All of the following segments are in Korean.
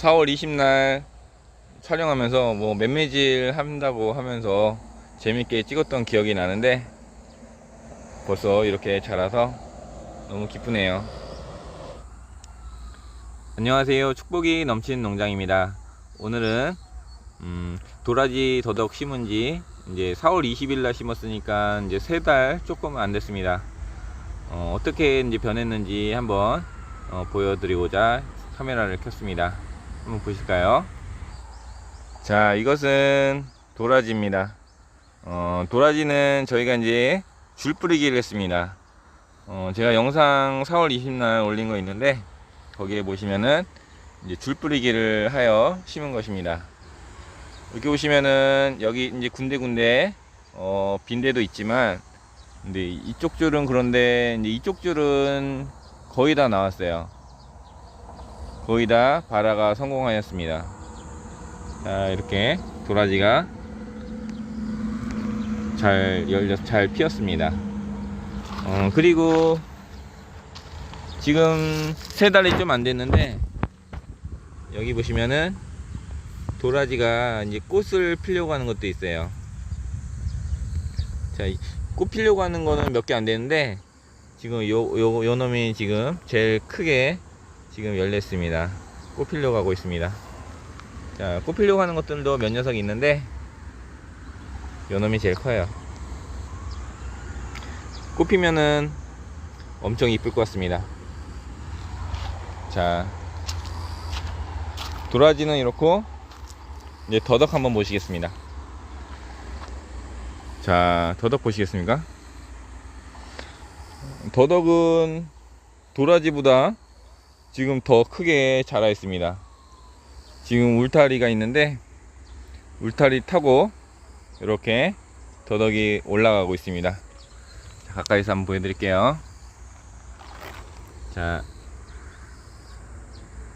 4월 20날 촬영하면서 뭐 맴매질 한다고 하면서 재밌게 찍었던 기억이 나는데 벌써 이렇게 자라서 너무 기쁘네요. 안녕하세요. 축복이 넘치는 농장입니다. 오늘은 음, 도라지 더덕 심은 지 이제 4월 20일 날 심었으니까 이제 세 달 조금 안 됐습니다. 어, 떻게 이제 변했는지 한번 어, 보여드리고자 카메라를 켰습니다. 한번 보실까요? 자, 이것은 도라지입니다. 어, 도라지는 저희가 이제 줄 뿌리기를 했습니다. 어, 제가 영상 4월 20날 올린 거 있는데 거기에 보시면은 이제 줄 뿌리기를 하여 심은 것입니다. 이렇게 보시면은 여기 이제 군데군데 어, 빈대도 있지만 근데 이쪽 줄은 그런데 이제 이쪽 줄은 거의 다 나왔어요. 거의 다 발화가 성공하였습니다. 자, 이렇게 도라지가 잘 열려 잘 피었습니다. 어, 그리고 지금 세 달이 좀 안 됐는데 여기 보시면은 도라지가 이제 꽃을 피려고 하는 것도 있어요. 자, 이- 꽃 피려고 하는 거는 몇 개 안 되는데 지금 요, 요, 요 놈이 지금 제일 크게 지금 열렸습니다. 꽃 피려고 하고 있습니다. 자, 꽃 피려고 하는 것들도 몇 녀석이 있는데 요 놈이 제일 커요. 꽃 피면은 엄청 이쁠 것 같습니다. 자, 도라지는 이렇고 이제 더덕 한번 보시겠습니다. 자, 더덕 보시겠습니까? 더덕은 도라지보다 지금 더 크게 자라 있습니다. 지금 울타리가 있는데 울타리 타고 이렇게 더덕이 올라가고 있습니다. 자, 가까이서 한번 보여드릴게요. 자,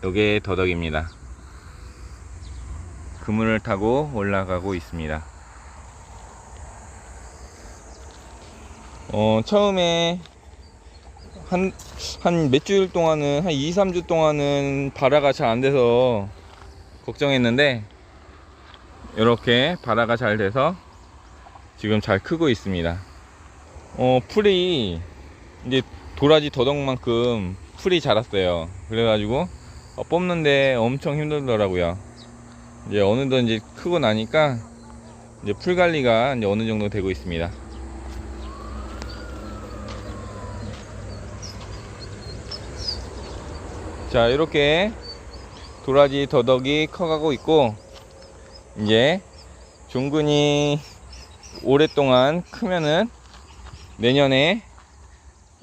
요게 더덕입니다. 그물을 타고 올라가고 있습니다. 어, 처음에 한, 한 몇 주일 동안은, 한 2, 3주 동안은 발화가 잘 안 돼서 걱정했는데, 이렇게 발화가 잘 돼서 지금 잘 크고 있습니다. 어, 풀이 이제 도라지 더덕만큼 풀이 자랐어요. 그래가지고 어, 뽑는데 엄청 힘들더라고요. 이제 어느덧 이제 크고 나니까 이제 풀 관리가 이제 어느 정도 되고 있습니다. 자, 이렇게 도라지 더덕이 커가고 있고 이제 종근이 오랫동안 크면은 내년에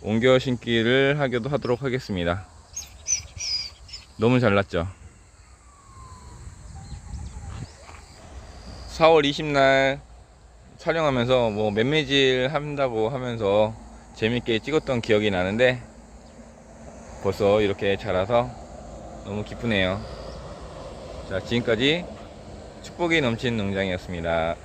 옮겨 심기를 하기도 하도록 하겠습니다. 너무 잘났죠? 4월 20날 촬영하면서 뭐 맴매질 한다고 하면서 재밌게 찍었던 기억이 나는데 벌써 이렇게 자라서 너무 기쁘네요. 자, 지금까지 축복이 넘치는 농장이었습니다.